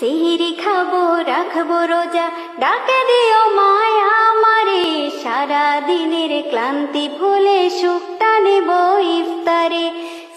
সিহিরি খাব, রাখব রোজা। ডাকে দিও মায়া আমারে সারা দিনের ক্লান্তি ভুলে সুখটা নেব ইফতারে।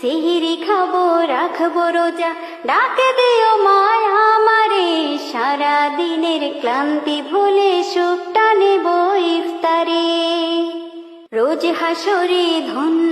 সিহিরি খাব, রাখব রোজা। ডাকে দিও মায়া আমারে সারা দিনের ক্লান্তি ভুলে সুখটা নেব ইফতারে। রোজ হাসরে ধন্য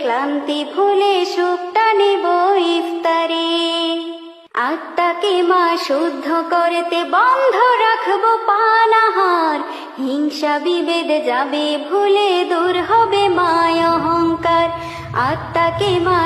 ক্লান্তি ভুলে সুখটা নেব ইফতারে। আত্মাকে মা শুদ্ধ করতে বন্ধ রাখব পানাহার হিংসা বিভেদ যাবে ভুলে দূর হবে মায় অহংকার। আত্মাকে মা